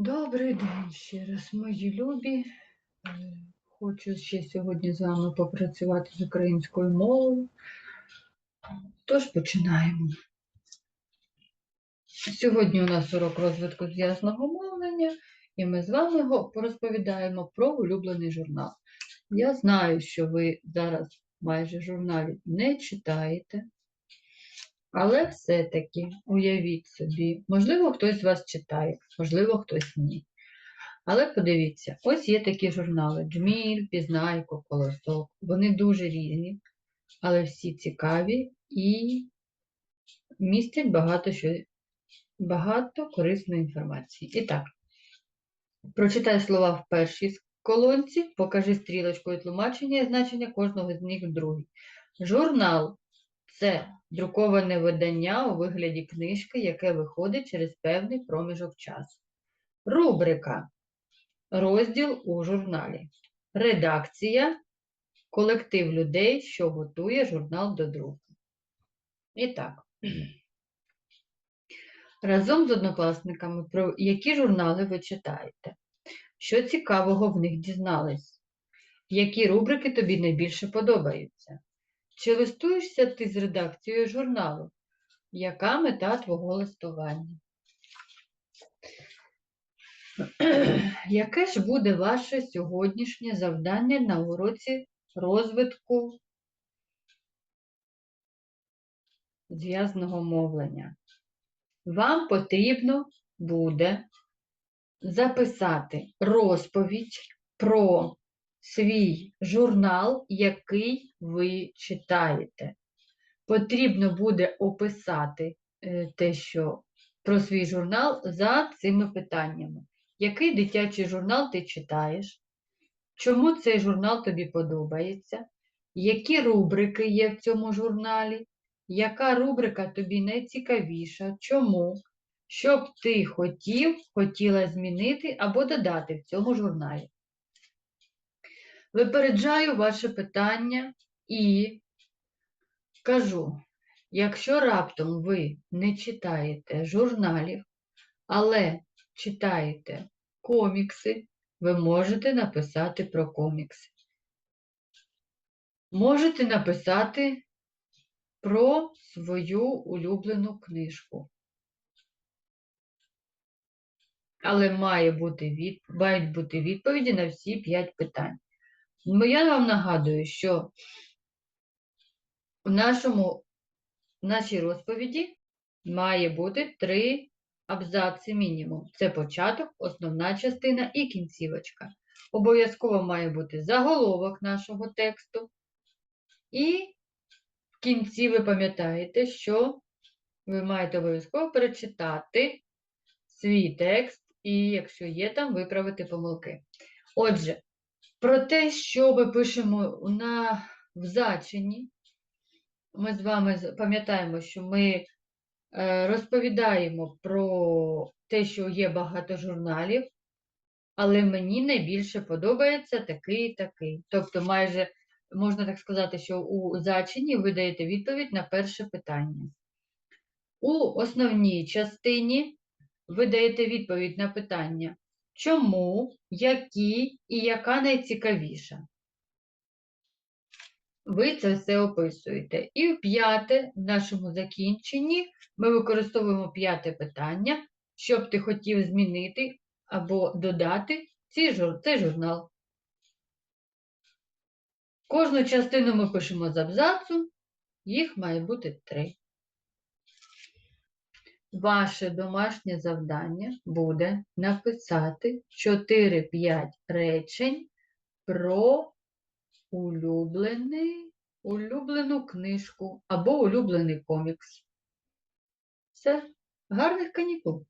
Добрий день ще раз, мої любі. Е, Хочу ще сьогодні з вами попрацювати з українською мовою. Тож починаємо. Сьогодні у нас урок розвитку зв'язного мовлення, і ми з вами порозповідаємо про улюблений журнал. Я знаю, що ви зараз майже журналів не читаєте, але все-таки уявіть собі, можливо, хтось вас читає, можливо, хтось ні. Але подивіться, ось є такі журнали: Джміль, Пізнайко, Колосок. Вони дуже різні, але всі цікаві і містять багато, що, багато корисної інформації. І так, прочитай слова в першій колонці, покажи стрілочкою тлумачення і значення кожного з них в другій. Журнал це друковане видання у вигляді книжки, яке виходить через певний проміжок часу. Рубрика розділ у журналі. Редакція колектив людей, що готує журнал до друку. І так. Разом з однокласниками, про які журнали ви читаєте? Що цікавого в них дізнались? Які рубрики тобі найбільше подобаються? Чи листуєшся ти з редакцією журналу? Яка мета твого листування? Яке ж буде ваше сьогоднішнє завдання на уроці розвитку зв'язного мовлення? Вам потрібно буде записати розповідь про свій журнал, який ви читаєте. Потрібно буде описати е, те, що про свій журнал за цими питаннями. Який дитячий журнал ти читаєш? Чому цей журнал тобі подобається? Які рубрики є в цьому журналі? Яка рубрика тобі найцікавіша? Чому? Що б ти хотів, хотіла змінити або додати в цьому журналі? Випереджаю ваше питання і кажу, якщо раптом ви не читаєте журналів, але читаєте комікси, ви можете написати про комікси. Можете написати про свою улюблену книжку. Але має бути від... мають бути відповіді на всі п'ять питань. Ну, я вам нагадую, що в нашому, в нашій розповіді має бути три абзаци мінімум. Це початок, основна частина і кінцівочка. Обов'язково має бути заголовок нашого тексту. І в кінці ви пам'ятаєте, що ви маєте обов'язково перечитати свій текст, і якщо є там, виправити помилки. Отже, про те, що ми пишемо на, в зачині, ми з вами пам'ятаємо, що ми е, розповідаємо про те, що є багато журналів, але мені найбільше подобається такий і такий. Тобто, майже можна так сказати, що у зачині ви даєте відповідь на перше питання. У основній частині ви даєте відповідь на питання, чому, які і яка найцікавіша. Ви це все описуєте. І в п'яте, в нашому закінченні, ми використовуємо п'яте питання, що б ти хотів змінити або додати цей, жур- цей журнал. Кожну частину ми пишемо з абзацу, їх має бути три. Ваше домашнє завдання буде написати 4-5 речень про улюблений, улюблену книжку або улюблений комікс. Все, гарних канікул!